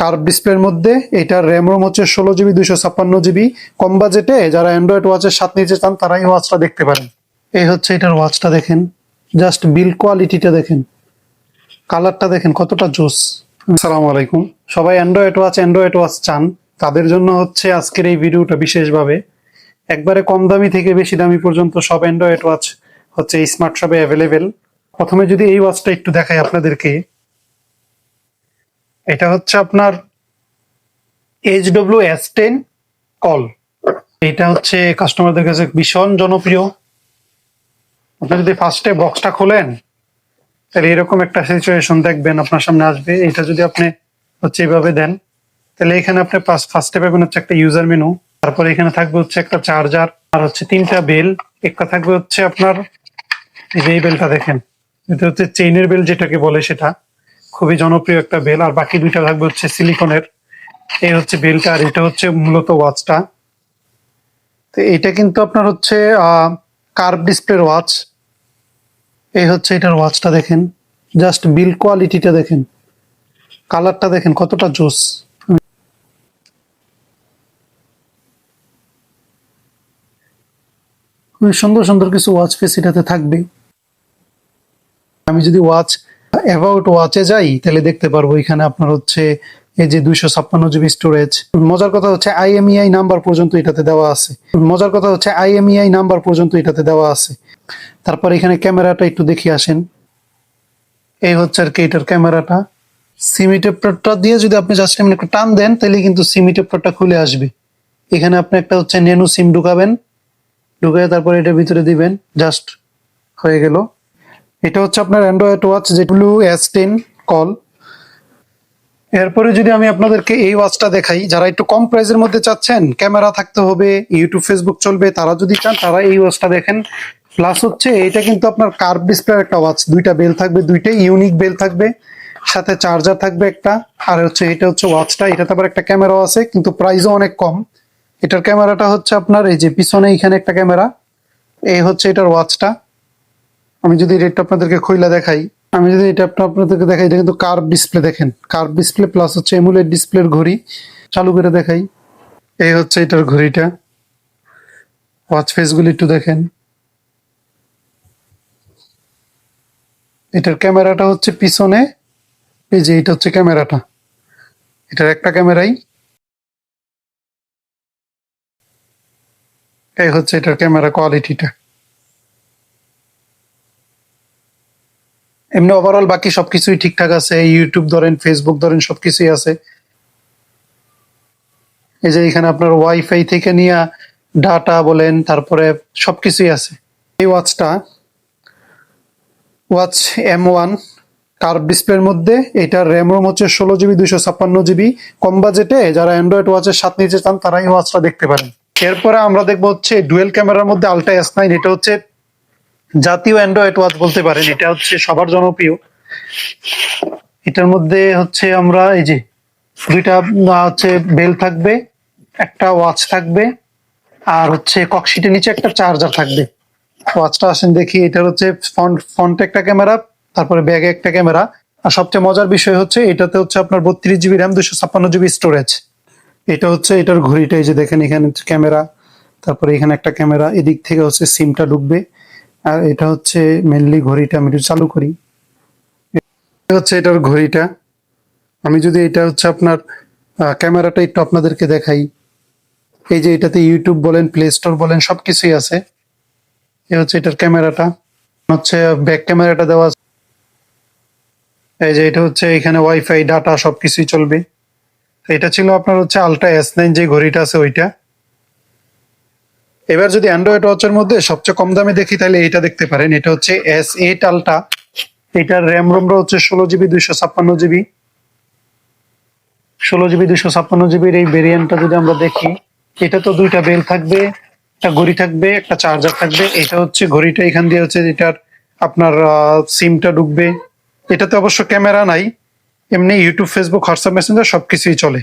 Curve ডিসপ্লের মধ্যে, এটার র্যাম রোম হচ্ছে ষোলো জিবি দুইশো ছাপ্পান্ন জিবি কম বাজেটে যারা অ্যান্ড্রয়েড ওয়াচের সাথে নিতে চান তারা এই ওয়াচটা দেখতে পারেন। এই হচ্ছে এটার ওয়াচটা দেখেন। জাস্ট বিল কোয়ালিটিটা দেখেন। কালারটা দেখেন, কতটা জোস। আসসালামু আলাইকুম। সবাই অ্যান্ড্রয়েড ওয়াচ অ্যান্ড্রয়েড ওয়াচ চান। তাদের জন্য হচ্ছে আজকের এই ভিডিওটা বিশেষভাবে। একবারে কম দামি থেকে বেশি দামি পর্যন্ত সব অ্যান্ড্রয়েড ওয়াচ হচ্ছে এই স্মার্ট শপে অ্যাভেলেবেল প্রথমে যদি এই ওয়াচটা একটু দেখাই আপনাদেরকে। এটা হচ্ছে আপনার H W S ten call এটা হচ্ছে কাস্টমারদের কাছে ভীষণ জনপ্রিয়। আপনি যদি ফার্স্টে বক্সটা খোলেন, তাহলে এরকম একটা সিচুয়েশন দেখবেন, আপনার সামনে আসবে। এটা যদি আপনি হচ্ছে এইভাবে দেন, তাহলে এখানে আপনি ফার্স্টে পাবেন হচ্ছে একটা ইউজার মেনু তারপরে এখানে থাকবে হচ্ছে একটা চার্জার আর হচ্ছে তিনটা বেল একটা থাকবে হচ্ছে আপনার, এই যে এই বেলটা দেখেন, এটা হচ্ছে চেইনের বেল যেটাকে বলে সেটা। খুবই জনপ্রিয় একটা বেল, আর বাকি দুইটা থাকবে হচ্ছে সিলিকনের। এই হচ্ছে বেলটা, আর এটা হচ্ছে মূলত ওয়াচটা। তো এটা কিন্তু আপনার হচ্ছে কার্ভ ডিসপ্লের ওয়াচ এই হচ্ছে এটার ওয়াচটা দেখেন। জাস্ট বিল কোয়ালিটিটা দেখেন। কালারটা দেখেন কতটা জোস। সুন্দর সুন্দর কিছু ওয়াচ ফেস এটাতে থাকবে। আমি যদি ওয়াচ অ্যাবাউট ওয়াচে যাই, তাহলে দেখতে পারব এখানে আপনার হচ্ছে এই যে দুইশো ছাপ্পান্ন জিবি স্টোরেজ মজার কথা হচ্ছে আইএমইআই নাম্বার পর্যন্ত এটাতে দেওয়া আছে। মজার কথা হচ্ছে আইএমইআই নাম্বার পর্যন্ত এটাতে দেওয়া আছে। তারপর এখানে ক্যামেরাটা একটু দেখে আসেন। এই হচ্ছে আর কি এটার ক্যামেরাটা। সিমি টেপটা দিয়ে যদি আপনি জাস্ট এমনি একটু টান দেন, তাহলে কিন্তু সিমি টেপটা খুলে আসবে। এখানে আপনি একটা হচ্ছে নেনু সিম ঢুকাবেন। ঢুকে তারপর এটার ভিতরে দিবেন। জাস্ট হয়ে গেল। এটা হচ্ছে আপনার অ্যান্ড্রয়েড ওয়াচ যে ব্লু এস টেন কল এরপরে যদি আমি আপনাদেরকে এই ওয়াচটা দেখাই, যারা একটু কম প্রাইসের মধ্যে চাচ্ছেন, ক্যামেরা থাকতে হবে ইউটিউব ফেসবুক চলবে, তারা যদি চান, তারা এই ওয়াচটা দেখেন। প্লাস হচ্ছে, এটা কিন্তু আপনার কার্ভ ডিসপ্লে একটা ওয়াচ দুইটা বেল থাকবে, দুইটাই ইউনিক বেল থাকবে, সাথে চার্জার থাকবে একটা, আর হচ্ছে এটা হচ্ছে ওয়াচটা এটাতে আবার একটা ক্যামেরাও আছে, কিন্তু প্রাইসও অনেক কম। এটার ক্যামেরাটা হচ্ছে আপনার, এই যে পিছনে এখানে একটা ক্যামেরা এই হচ্ছে এটার ওয়াচটা আমি যদি রেটটা আপনাদেরকে খইলা দেখাই, আমি যদি এটা আপনা- আপনাদেরকে দেখাই, এটা কিন্তু কার্ভ ডিসপ্লে দেখেন। কার্ভ ডিসপ্লে প্লাস হচ্ছে এমুলেট ডিসপ্লের ঘড়ি। চালু করে দেখাই। এই হচ্ছে এটার ঘড়িটা। ওয়াচ ফেসগুলি একটু দেখেন। এটার ক্যামেরাটা হচ্ছে পিছনে। এই যে এটা হচ্ছে ক্যামেরাটা। এটার একটা ক্যামেরাই। এই হচ্ছে এটার ক্যামেরা কোয়ালিটিটা এমনি ওভারঅল বাকি সবকিছুই ঠিকঠাক আছে ইউটিউব ধরেন ফেসবুক ধরেন, সবকিছুই আছে। এই যে এখানে আপনার ওয়াইফাই থেকে নিয়ে ডাটা বলেন, তারপরে সবকিছুই আছে। এই ওয়াচটা ওয়াচ এম ওয়ান কার্ভ ডিসপ্লের মধ্যে, এটার র্যাম রোম হচ্ছে ষোলো জিবি দুইশো ছাপ্পান্ন জিবি কম বাজেটে যারা অ্যান্ড্রয়েড ওয়াচের সাথে নিতে চান তারা এই ওয়াচটা দেখতে পারেন। এরপরে আমরা দেখব হচ্ছে ডুয়েল ক্যামেরার মধ্যে আলট্রা এস নাইন এটা হচ্ছে জাতীয় অ্যান্ড্রয়েড ওয়াচ বলতে পারেন, এটা হচ্ছে সবার জনপ্রিয়। এটার মধ্যে হচ্ছে আমরা এই যে দুইটা হচ্ছে বেল থাকবে, একটা ওয়াচ থাকবে, আর হচ্ছে ককশিটের নিচে একটা চার্জার থাকবে। ওয়াচটা আসেন দেখি, এটার হচ্ছে ফ্রন্ট ফ্রন্টে একটা ক্যামেরা তারপরে ব্যাগে একটা ক্যামেরা আর সবচেয়ে মজার বিষয় হচ্ছে, এটাতে হচ্ছে আপনার বত্রিশ জিবি র্যাম দুশো ছাপ্পান্ন জিবি স্টোরেজ এটা হচ্ছে এটার ঘড়িটা, এই যে দেখেন এখানে ক্যামেরা তারপরে এখানে একটা ক্যামেরা এদিক থেকে হচ্ছে সিমটা ঢুকবে। আর এটা হচ্ছে মেনলি ঘড়িটা আমি একটু চালু করি। এটা হচ্ছে এটার ঘড়িটা। আমি যদি এটা হচ্ছে আপনার ক্যামেরাটা একটু আপনাদেরকে দেখাই। এই যে এটাতে ইউটিউব বলেন প্লে স্টোর বলেন সব কিছুই আছে। এ হচ্ছে এটার ক্যামেরাটা। হচ্ছে ব্যাক ক্যামেরাটা দেওয়া আছে। এই যে এটা হচ্ছে এখানে ওয়াইফাই ডাটা সবকিছুই চলবে। এটা ছিল আপনার হচ্ছে আলট্রা এস নাইন যে ঘড়িটা আছে ওইটা। এবার যদি অ্যান্ড্রয়েড ওয়াচের মধ্যে সবচেয়ে কম দামে দেখি, তাহলে এটা দেখতে পারেন। এটা হচ্ছে এস এইট আলট্রা এটার র্যাম রোমরা হচ্ছে ষোলো জিবি দুইশো ছাপ্পান্ন জিবি। ষোলো জিবি দুইশো ছাপ্পান্ন জিবির এই ভেরিয়েন্টটা যদি আমরা দেখি, এটা তো দুইটা বেল থাকবে, একটা ঘড়ি থাকবে, একটা চার্জার থাকবে। এটা হচ্ছে ঘড়িটা, এখান দিয়ে হচ্ছে এটার আপনার সিমটা ঢুকবে। এটাতে অবশ্য ক্যামেরা নাই, এমনি ইউটিউব ফেসবুক হোয়াটসঅ্যাপ মেসেঞ্জার সবকিছুই চলে।